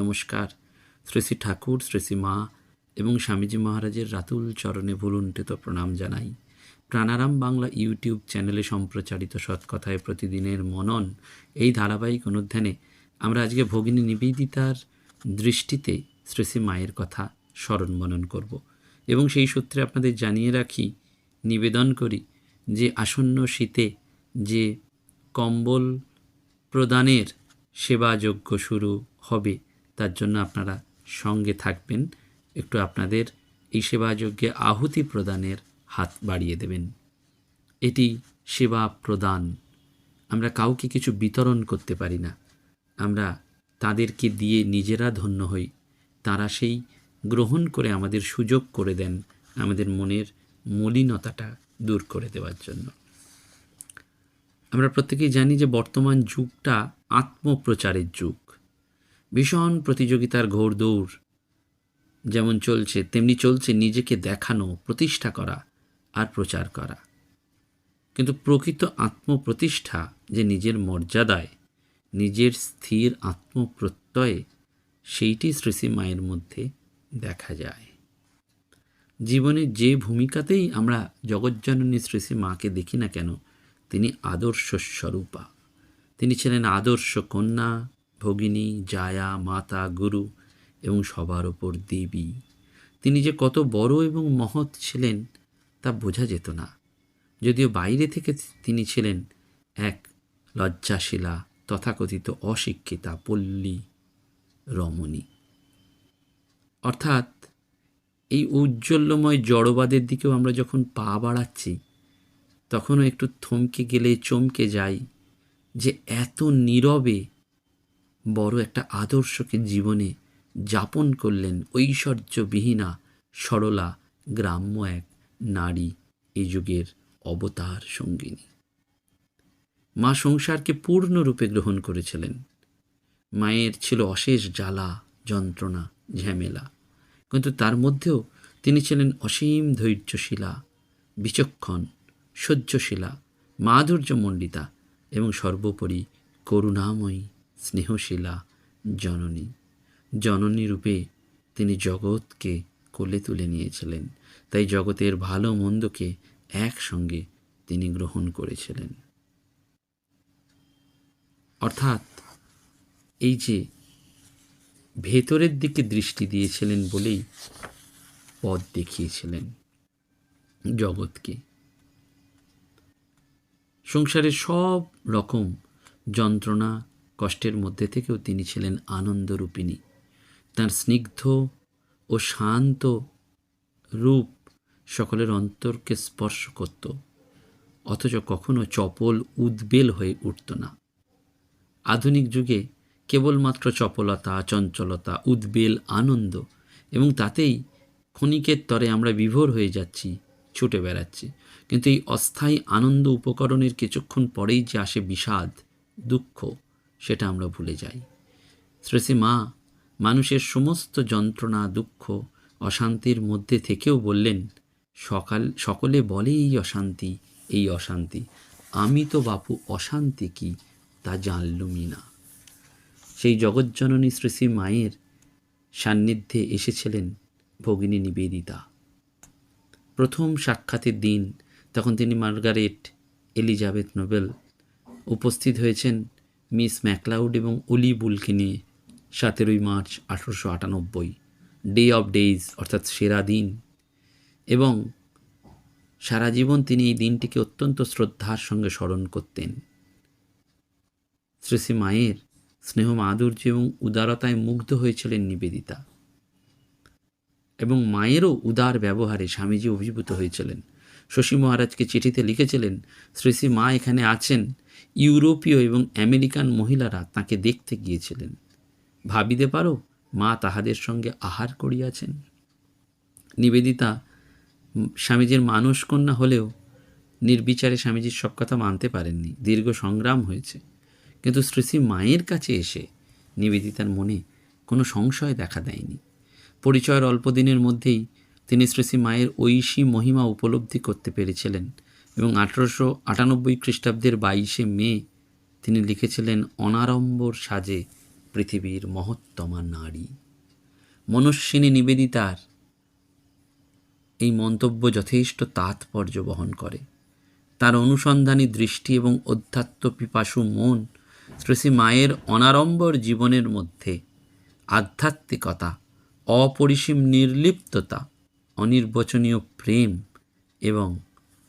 নমস্কার। শ্রী শ্রী ঠাকুর, শ্রী শ্রী মা এবং স্বামীজি মহারাজের রাতুল চরণে ভুলুণ্ঠিত প্রণাম জানাই। প্রাণারাম বাংলা ইউটিউব চ্যানেলে সম্প্রচারিত সৎকথায় প্রতিদিনের মনন এই ধারাবাহিক অনুধ্যানে আমরা আজকে ভগিনী নিবেদিতার দৃষ্টিতে শ্রী শ্রী মায়ের কথা স্মরণ মনন করব এবং সেই সূত্রে আপনাদের জানিয়ে রাখি, নিবেদন করি যে আসন্ন শীতে যে কম্বল প্রদানের সেবাযজ্ঞ শুরু হবে তার জন্য আপনারা সঙ্গে থাকবেন। একটু আপনাদের এই সেবাযজ্ঞে আহুতি প্রদানের হাত বাড়িয়ে দেবেন। এটি সেবা প্রদান। আমরা কাউকে কিছু বিতরণ করতে পারি না। আমরা তাদেরকে দিয়ে নিজেরা ধন্য হই। তারা সেই গ্রহণ করে আমাদের সুযোগ করে দেন আমাদের মনের মলিনতাটা দূর করে দেওয়ার জন্য। আমরা প্রত্যেকেই জানি যে বর্তমান যুগটা আত্মপ্রচারের যুগ। ভীষণ প্রতিযোগিতার ঘোর দৌড় যেমন চলছে, তেমনি চলছে নিজেকে দেখানো, প্রতিষ্ঠা করা আর প্রচার করা। কিন্তু প্রকৃত আত্মপ্রতিষ্ঠা যে নিজের মর্যাদায়, নিজের স্থির আত্মপ্রত্যয়ে, সেইটি শ্রীশ্রী মায়ের মধ্যে দেখা যায়। জীবনের যে ভূমিকাতেই আমরা জগজ্জননী শ্রীশ্রী মাকে দেখি না কেন, তিনি আদর্শ স্বরূপা। তিনি ছিলেন আদর্শ কন্যা ভগিনী, জায়া, মাতা, গুরু এবং সবার ওপর দেবী। তিনি যে কত বড় এবং মহৎ ছিলেন তা বোঝা যেত না। যদিও বাইরে থেকে তিনি ছিলেন এক লজ্জাশীলা, তথাকথিত অশিক্ষিতা, পল্লী, রমণী। অর্থাৎ এই ঔজ্জ্বল্যময় জড়বাদের দিকেও আমরা যখন পা বাড়াচ্ছি, তখনও একটু থমকে গেলে চমকে যাই যে এত নীরবে বড় একটা আদর্শকে জীবনে যাপন করলেন ঐশ্বর্যবিহীনা সরলা গ্রাম্য এক নারী এই যুগের অবতার সঙ্গিনী। মা সংসারকে পূর্ণরূপে গ্রহণ করেছিলেন। মায়ের ছিল অশেষ জ্বালা, যন্ত্রণা, ঝামেলা। কিন্তু তার মধ্যেও তিনি ছিলেন অসীম ধৈর্যশীলা, বিচক্ষণ, সহ্যশীলা, মাধুর্যমণ্ডিতা এবং সর্বোপরি করুণাময়ী স্নেহশীলা জননী। জননী রূপে তিনি জগৎকে কোলে তুলে নিয়েছিলেন। তাই জগতের ভালো মন্দকে একসঙ্গে তিনি গ্রহণ করেছিলেন। অর্থাৎ এই যে ভেতরের দিকে দৃষ্টি দিয়েছিলেন বলেই পথ দেখিয়েছিলেন জগৎকে। সংসারের সব রকম যন্ত্রণা কষ্টের মধ্যে থেকেও তিনি ছিলেন আনন্দরূপিণী। তার স্নিগ্ধ ও শান্ত রূপ সকলের অন্তরকে স্পর্শ করত, অথচ কখনো চপল উদ্বেল হয়ে উঠত না। আধুনিক যুগে কেবলমাত্র চপলতা, চঞ্চলতা, উদ্বেল, আনন্দ এবং তাতেই ক্ষণিকের তরে আমরা বিভোর হয়ে যাচ্ছি, ছুটে বেড়াচ্ছি। কিন্তু এই অস্থায়ী আনন্দ উপকরণের কিছুক্ষণ পরেই যে আসে বিষাদ, দুঃখ সেটা আমরা ভুলে যাই। শ্রেষী মা মানুষের সমস্ত যন্ত্রণা, দুঃখ, অশান্তির মধ্যে থেকেও বললেন, সকাল, সকলে বলে এই অশান্তি এই অশান্তি। আমি তো বাপু, অশান্তি কি? তা জানলুমই না। সেই জগজ্জননী শ্রী শ্রী মায়ের সান্নিধ্যে এসেছিলেন ভগিনী নিবেদিতা। প্রথম সাক্ষাতের দিন তখন তিনি মার্গারেট এলিজাবেথ নোবেল উপস্থিত হয়েছেন। মিস ম্যাকলাউড এবং অলি বুলকে নিয়ে সতেরোই মার্চ আঠারোশো আটানব্বই ডে অফ ডেইজ অর্থাৎ সেরা দিন। এবং সারা জীবন তিনি এই দিনটিকে অত্যন্ত শ্রদ্ধার সঙ্গে স্মরণ করতেন। শ্রী মায়ের স্নেহ মাধুর্য এবং উদারতায় মুগ্ধ হয়েছিলেন নিবেদিতা। এবং মায়েরও উদার ব্যবহারে স্বামীজি অভিভূত হয়েছিলেন। শশী মহারাজকে চিঠিতে লিখেছিলেন শ্রী মা এখানে আছেন ইউরোপীয় এবং আমেরিকান মহিলারা তাকে দেখতে গিয়েছিলেন। ভাবিতে পারো, মা তাহাদের সঙ্গে আহার করিয়াছেন। নিবেদিতা স্বামীজির মানস কন্যা হলেও নির্বিচারে স্বামীজির সব কথা মানতে পারেননি। দীর্ঘ সংগ্রাম হয়েছে। কিন্তু শ্রী শ্রী মায়ের কাছে এসে নিবেদিতার মনে কোনো সংশয় দেখা দেয়নি। পরিচয়ের অল্প দিনের মধ্যেই তিনি শ্রী শ্রী মায়ের ঐশী মহিমা উপলব্ধি করতে পেরেছিলেন। এবং আঠারোশো আটানব্বই খ্রিস্টাব্দের বাইশে মে তিনি লিখেছিলেন, অনাড়ম্বর সাজে পৃথিবীর মহত্তমা নারী। মনস্বিনী নিবেদিতার এই মন্তব্য যথেষ্ট তাৎপর্য বহন করে। তার অনুসন্ধানী দৃষ্টি এবং অধ্যাত্ম পিপাসু মন শ্রী মায়ের অনাড়ম্বর জীবনের মধ্যে আধ্যাত্মিকতা, অপরিসীম নির্লিপ্ততা, অনির্বচনীয় প্রেম এবং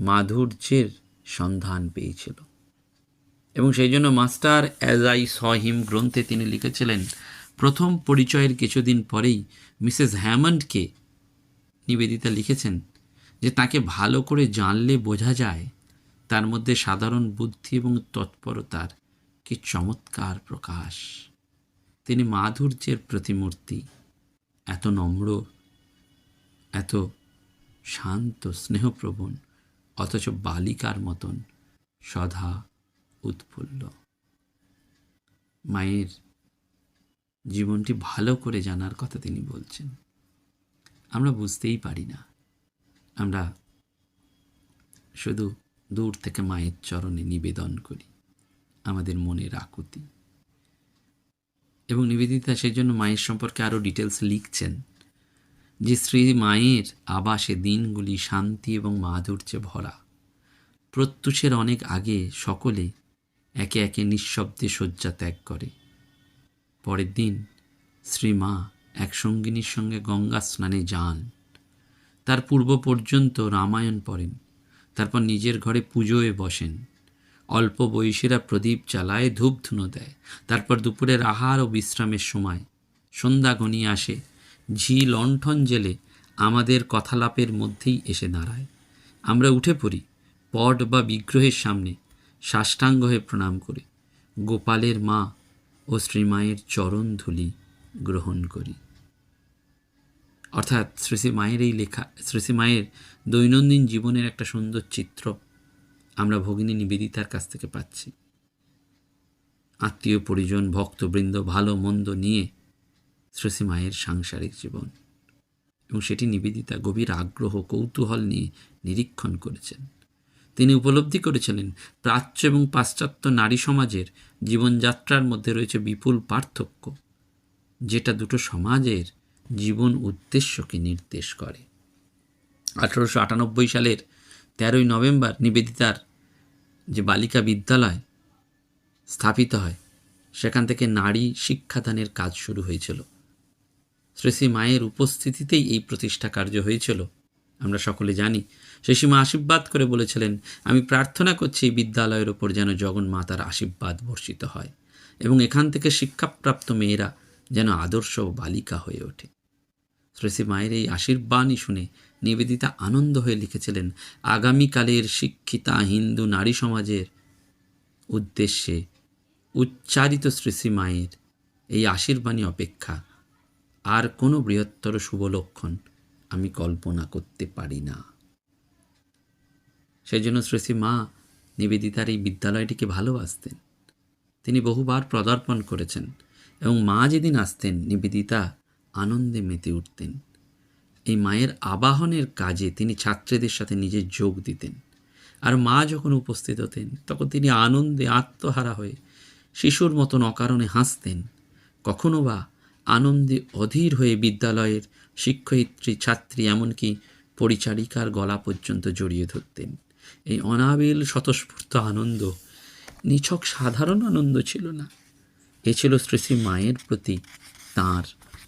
মাধুর্যের সন্ধান পেয়েছিল। এবং সেই জন্য master as I saw him গ্রন্থে তিনি লিখেছিলেন, প্রথম পরিচয়ের কিছুদিন পরেই মিসেস হ্যামন্ডকে নিবেদিতা লিখেছেন যে তাকে ভালো করে জানলে বোঝা যায় তার মধ্যে সাধারণ বুদ্ধি এবং তৎপরতার কি চমৎকার প্রকাশ। তিনি মাধুর্যের প্রতিমূর্তি। এত নম্র, এত শান্ত, স্নেহপ্রবণ অথচ বালিকার মতন সধা উৎফুল্ল। মায়ের জীবনটি ভালো করে জানার কথা তিনি বলছেন। আমরা বুঝতেই পারি না। আমরা শুধু দূর থেকে মায়ের চরণে নিবেদন করি, আমাদের মনের আকুতি। এবং নিবেদিতা সেই জন্য মায়ের সম্পর্কে আরও ডিটেলস লিখছেন। যে শ্রী মায়ের আবাসে দিনগুলি শান্তি এবং মাধুর্যে ভরা। প্রত্যুষের অনেক আগে সকলে একে একে নিঃশব্দে শয্যা ত্যাগ করে। পরের দিন শ্রী মা এক সঙ্গিনীর সঙ্গে গঙ্গা স্নানে যান। তার পূর্ব পর্যন্ত রামায়ণ পড়েন, তারপর নিজের ঘরে পুজোয় বসেন। অল্প বয়সীরা প্রদীপ জ্বালায় ধূপ ধুনো দেয়। তারপর দুপুরের আহার ও বিশ্রামের সময় সন্ধ্যা ঘনিয়ে আসে ঝি লণ্ঠন জেলে আমাদের কথালাপের মধ্যেই এসে দাঁড়ায়। আমরা উঠে পড়ি পট বা বিগ্রহের সামনে সাষ্টাঙ্গ হয়ে প্রণাম করি। গোপালের মা ও শ্রীমায়ের চরণ ধুলি গ্রহণ করি। অর্থাৎ শ্রী মায়ের এই লেখা শ্রী মায়ের দৈনন্দিন জীবনের একটা সুন্দর চিত্র আমরা ভগিনী নিবেদিতার কাছ থেকে পাচ্ছি। আত্মীয় পরিজন, ভক্তবৃন্দ ভালো মন্দ নিয়ে শ্রী শ্রী মায়ের সাংসারিক জীবন। এবং সেটি নিবেদিতা গভীর আগ্রহ, কৌতূহল নিয়ে নিরীক্ষণ করেছেন। তিনি উপলব্ধি করেছিলেন, প্রাচ্য এবং পাশ্চাত্য নারী সমাজের জীবনযাত্রার মধ্যে রয়েছে বিপুল পার্থক্য, যেটা দুটো সমাজের জীবন উদ্দেশ্যকে নির্দেশ করে। আঠারোশো আটানব্বই সালের তেরোই নভেম্বর নিবেদিতার যে বালিকা বিদ্যালয় স্থাপিত হয়, সেখান থেকে নারী শিক্ষাদানের কাজ শুরু হয়েছিল। শ্রী শ্রী মায়ের উপস্থিতিতেই এই প্রতিষ্ঠা কার্য হয়েছিল। আমরা সকলে জানি শ্রীসীমা আশীর্বাদ করে বলেছিলেন, আমি প্রার্থনা করছি এই বিদ্যালয়ের ওপর যেন জগন্মাতার আশীর্বাদ বর্ষিত হয় এবং এখান থেকে শিক্ষাপ্রাপ্ত মেয়েরা যেন আদর্শ বালিকা হয়ে ওঠে। শ্রী মায়ের এই আশীর্বাণী শুনে নিবেদিতা আনন্দ হয়ে লিখেছিলেন, আগামীকালের শিক্ষিতা হিন্দু নারী সমাজের উদ্দেশ্যে উচ্চারিত শ্রী মায়ের এই আশীর্বাণী অপেক্ষা আর কোনো বৃহত্তর শুভ লক্ষণ আমি কল্পনা করতে পারি না। সেই জন্য শ্রী মা নিবেদিতার এই বিদ্যালয়টিকে ভালোবাসতেন। তিনি বহুবার পদার্পণ করেছেন এবং মা যেদিন আসতেন, নিবেদিতা আনন্দে মেতে উঠতেন। এই মায়ের আবাহনের কাজে তিনি ছাত্রীদের সাথে নিজে যোগ দিতেন। আর মা যখন উপস্থিত হতেন, তখন তিনি আনন্দে আত্মহারা হয়ে শিশুর মতন অকারণে হাসতেন। কখনো বা আনন্দে অধীর হয়ে বিদ্যালয়ের শিক্ষয়িত্রী, ছাত্রী এমনকি পরিচারিকার গলা পর্যন্ত জড়িয়ে ধরতেন। এই অনাবিল স্বতঃস্ফূর্ত আনন্দ নিছক সাধারণ আনন্দ ছিল না। এ ছিল শ্রী মায়ের প্রতি তাঁর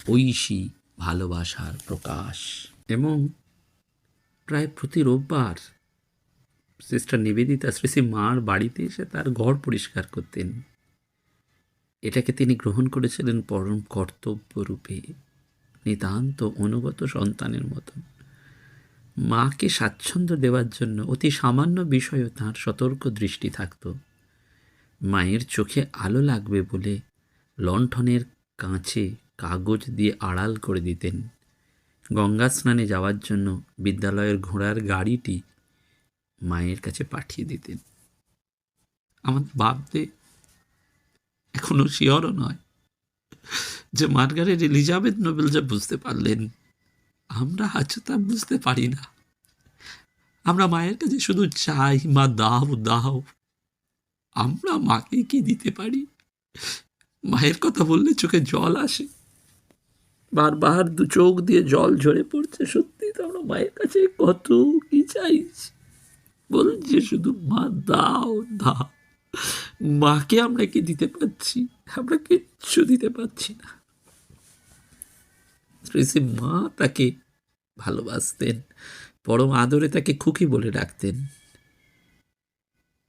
ঐশী ভালোবাসার প্রকাশ। এবং প্রায় প্রতি রোববার সিস্টার নিবেদিতা শ্রী মার বাড়িতে এসে তার ঘর পরিষ্কার করতেন। এটাকে তিনি গ্রহণ করেছিলেন পরম কর্তব্য রূপে নিতান্ত অনুগত সন্তানের মতন। মাকে স্বাচ্ছন্দ্য দেওয়ার জন্য অতি সামান্য বিষয়েও তাঁর সতর্ক দৃষ্টি থাকত। মায়ের চোখে আলো লাগবে বলে লণ্ঠনের কাঁচে কাগজ দিয়ে আড়াল করে দিতেন। গঙ্গা স্নানে যাওয়ার জন্য বিদ্যালয়ের ঘোড়ার গাড়িটি মায়ের কাছে পাঠিয়ে দিতেন। আমার ভাবতে এখনও শিওরও নয়। যে মার্গারেট এলিজাবেথ নোবেল যা বুঝতে পারলেন, আমরা আজ তা বুঝতে পারি না। আমরা মায়ের কাছে শুধু চাই, মা, দাও দাও। আমরা মাকে কি দিতে পারি? মায়ের কথা বললে চোখে জল আসে। বারবার দু চোখ দিয়ে জল ঝরে পড়ছে, সত্যি তো আমরা মায়ের কাছে কত কি চাইছি বলছে শুধু মা, দাও দাও। মাকে আমরা কি দিতে পারছি? আমরা কিচ্ছু দিতে পারছি না। মা তাকে ভালোবাসতেন, পরম আদরে তাকে খুকি বলে ডাকতেন।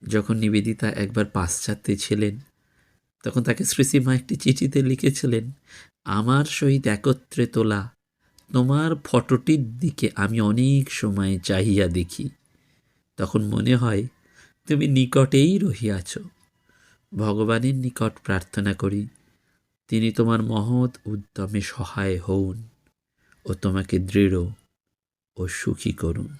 যখন নিবেদিতা একবার পাশ্চাত্যে ছিলেন, তখন তাকে শ্রীসীমা একটি চিঠিতে লিখেছিলেন, আমার সহিত একত্রে তোলা, তোমার ফটোটির দিকে আমি অনেক সময় চাহিয়া দেখি। তখন মনে হয় তুমি নিকটেই রহিয়াছ। ভগবানের নিকট প্রার্থনা করি, তিনি তোমার মহৎ উদ্যমে সহায় হউন ও তোমাকে দৃঢ় ও সুখী করুন।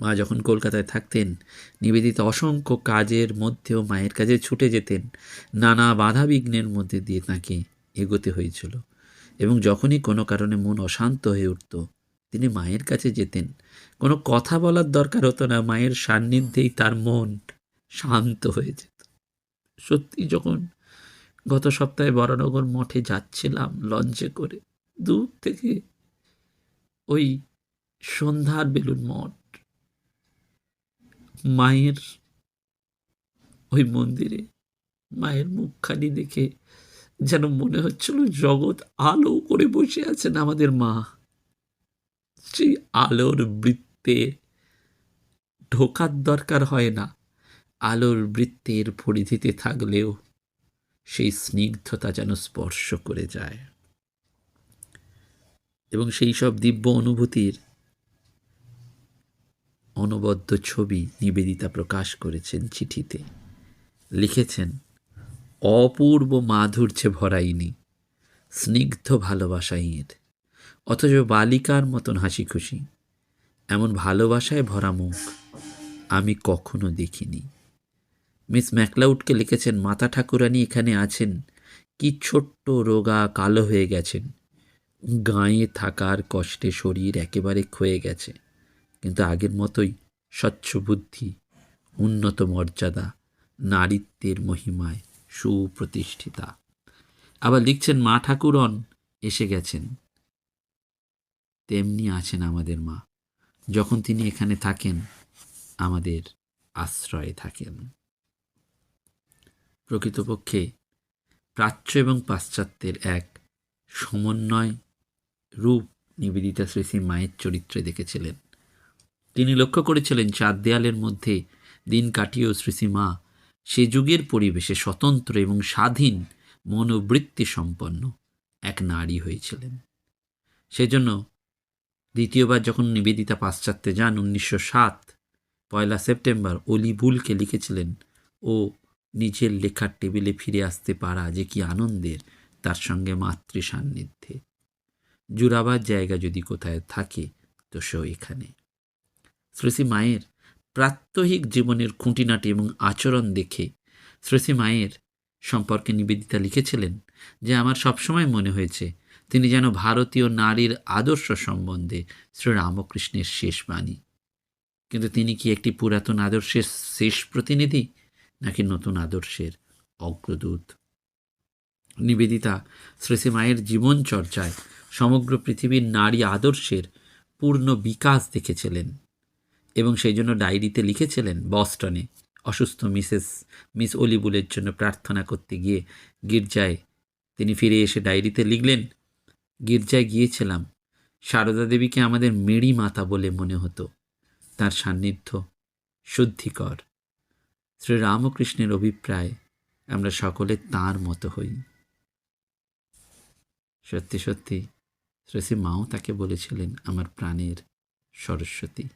মা যখন কলকাতায় থাকতেন, নিবেদিতা অসংখ্য কাজের মধ্যেও মায়ের কাছে ছুটে যেতেন, নানা বাধা বিঘ্নের মধ্যে দিয়ে তাকে এগোতে হয়েছিল এবং যখনই কোনো কারণে মন অশান্ত হয়ে উঠত, তিনি মায়ের কাছে যেতেন। কোনো কথা বলার দরকার হতো না, মায়ের সান্নিধ্যেই তার মন শান্ত হয়ে যেত। সত্যি যখন গত সপ্তাহে বরানগর মঠে যাচ্ছিলাম লঞ্চে করে, দূর থেকে ওই সন্ধ্যার বেলুন মঠ, মায়ের ওই মন্দিরে, মায়ের মুখখানি দেখে যেন মনে হচ্ছিল জগৎ আলো করে বসে আছেন আমাদের মা। সেই আলোর বৃত্তে ঢোকার দরকার হয় না। আলোর বৃত্তের পরিধিতে থাকলেও সেই স্নিগ্ধতা যেন স্পর্শ করে যায়। এবং সেই সব দিব্য অনুভূতির অনবদ্য ছবি নিবেদিতা প্রকাশ করেছেন চিঠিতে। লিখেছেন, অপূর্ব মাধুর্যে ভরাইনি, স্নিগ্ধ ভালোবাসা ইঁর অথচ বালিকার মতন হাসি খুশি এমন ভালোবাসায় ভরা মুখ আমি কখনো দেখিনি। মিস ম্যাকলাউডকে লিখেছেন, মাতা ঠাকুরানী এখানে আছেন। কি ছোট্ট রোগা কালো হয়ে গেছেন। গাঁয়ে থাকার কষ্টে শরীর একেবারে ক্ষয়ে গেছে। কিন্তু আগের মতোই স্বচ্ছ বুদ্ধি, উন্নত মর্যাদা, নারীত্বের মহিমায় সুপ্রতিষ্ঠিতা। আবার লিখছেন, মা ঠাকুরন এসে গেছেন। তেমনি আছেন আমাদের মা। যখন তিনি এখানে থাকেন, আমাদের আশ্রয়ে থাকেন। প্রকৃতপক্ষে প্রাচ্য এবং পাশ্চাত্যের এক সমন্বয় রূপ নিবেদিতা শ্রী মায়ের চরিত্রে দেখেছিলেন। তিনি লক্ষ্য করেছিলেন চার দেয়ালের মধ্যে দিন কাটিয়েও শ্রীসীমা সে যুগের পরিবেশে স্বতন্ত্র এবং স্বাধীন মনোবৃত্তি সম্পন্ন এক নারী হয়েছিলেন। সেজন্য দ্বিতীয়বার যখন নিবেদিতা পাশ্চাত্যে যান, উনিশশো সাত, পয়লা সেপ্টেম্বর অলিবুলকে লিখেছিলেন ও নিজের লেখার টেবিলে ফিরে আসতে পারা যে কি আনন্দের তার সঙ্গে মাতৃ সান্নিধ্যে জুড়াবার জায়গা যদি কোথায় থাকে, তো সে এখানে। শ্রেষী মায়ের প্রাত্যহিক জীবনের খুঁটিনাটি এবং আচরণ দেখে শ্রেষী মায়ের সম্পর্কে নিবেদিতা লিখেছিলেন যে, আমার সবসময় মনে হয়েছে তিনি যেন ভারতীয় নারীর আদর্শ সম্বন্ধে শ্রীরামকৃষ্ণের শেষ বাণী। কিন্তু তিনি কি একটি পুরাতন আদর্শের শেষ প্রতিনিধি? নাকি নতুন আদর্শের অগ্রদূত? নিবেদিতা শ্রেষী মায়ের জীবন চর্চায় সমগ্র পৃথিবীর নারী আদর্শের পূর্ণ বিকাশ দেখেছিলেন এবং সেই জন্য ডায়েরিতে লিখেছিলেন বস্টনে, অসুস্থ মিসেস, মিস অলিবুলের জন্য প্রার্থনা করতে গিয়ে গির্জায় তিনি ফিরে এসে ডায়েরিতে লিখলেন, গির্জায় গিয়েছিলাম। সারদা দেবীকে আমাদের মেরি মাতা বলে মনে হতো। তার সান্নিধ্য শুদ্ধিকর। শ্রীরামকৃষ্ণের অভিপ্রায় আমরা সকলে তার মতো হই। সত্যি সত্যি শ্রেষী মাও তাকে বলেছিলেন আমার প্রাণের সরস্বতী।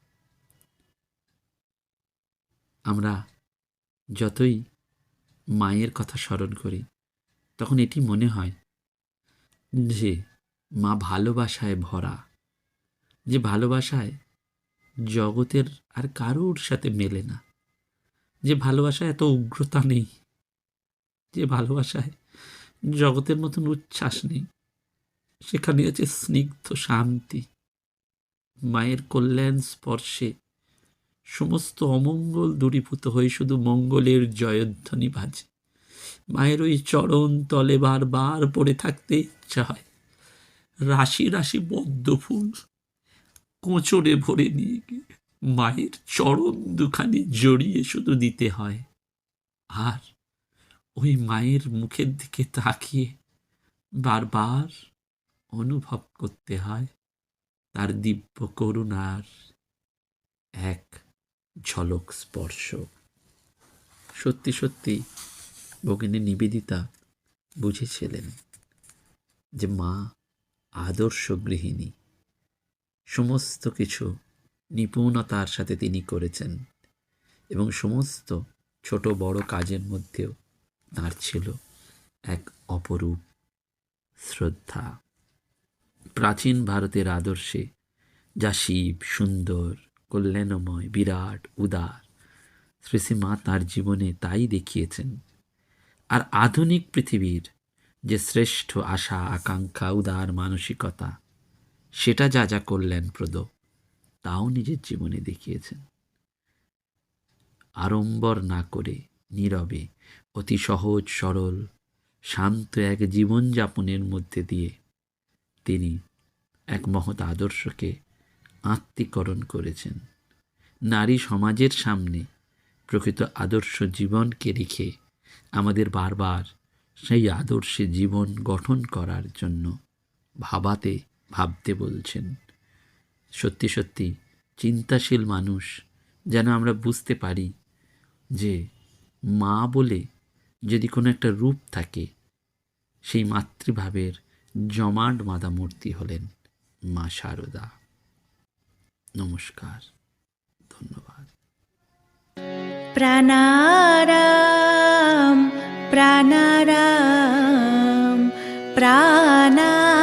আমরা যতই মায়ের কথা স্মরণ করি, তখন এটি মনে হয় যে মা ভালোবাসায় ভরা, যে ভালোবাসায় জগতের আর কারোর সাথে মেলে না। যে ভালোবাসায় এত উগ্রতা নেই, যে ভালোবাসায় জগতের মতন উচ্ছ্বাস নেই, সেখানে আছে স্নিগ্ধ শান্তি, মায়ের কল্যাণ স্পর্শে সমস্ত অমঙ্গল দূরীভূত হয়ে শুধু মঙ্গলের জয়ধ্বনি বাজে। মায়ের ওই চরণ তলে বারবার পড়ে থাকতে ইচ্ছা হয়। রাশি রাশি পদ্ম ফুল কোঁচড়ে ভরে নিয়ে গিয়ে মায়ের চরণ দুখানি জড়িয়ে শুধু দিতে হয়। আর ওই মায়ের মুখের দিকে তাকিয়ে বারবার অনুভব করতে হয় তার দিব্য করুণার এক ঝলক স্পর্শ। সত্যি সত্যি ভগিনী নিবেদিতা বুঝেছিলেন যে মা আদর্শ গৃহিণী, সমস্ত কিছু নিপুণতার সাথে তিনি করেছেন এবং সমস্ত ছোট বড় কাজের মধ্যেও তার ছিল এক অপরূপ শ্রদ্ধা। প্রাচীন ভারতের আদর্শে যা শিব, সুন্দর, কল্যাণময়, বিরাট, উদার শ্রী শ্রী মা জীবনে তাই দেখিয়েছেন। আর আধুনিক পৃথিবীর যে শ্রেষ্ঠ আশা, আকাঙ্ক্ষা, উদার মানসিকতা, সেটা যা যা কল্যাণপ্রদ তাও নিজের জীবনে দেখিয়েছেন। আড়ম্বর না করে, নীরবে, অতি সহজ, সরল, শান্ত এক জীবনযাপনের মধ্যে দিয়ে তিনি এক মহৎ আদর্শকে আত্মীকরণ করেছেন। নারী সমাজের সামনে প্রকৃত আদর্শ জীবনকে রেখে আমাদের বারবার সেই আদর্শে জীবন গঠন করার জন্য ভাবাতে, ভাবতে বলছেন। সত্যি সত্যি চিন্তাশীল মানুষ যেন আমরা বুঝতে পারি যে মা বলে যদি কোনো একটা রূপ থাকে, সেই মাতৃভাবের জমাট বাঁধা মূর্তি হলেন মা শারদা নমস্কার, ধন্যবাদ। প্রাণারাম প্রাণারাম প্রাণারাম।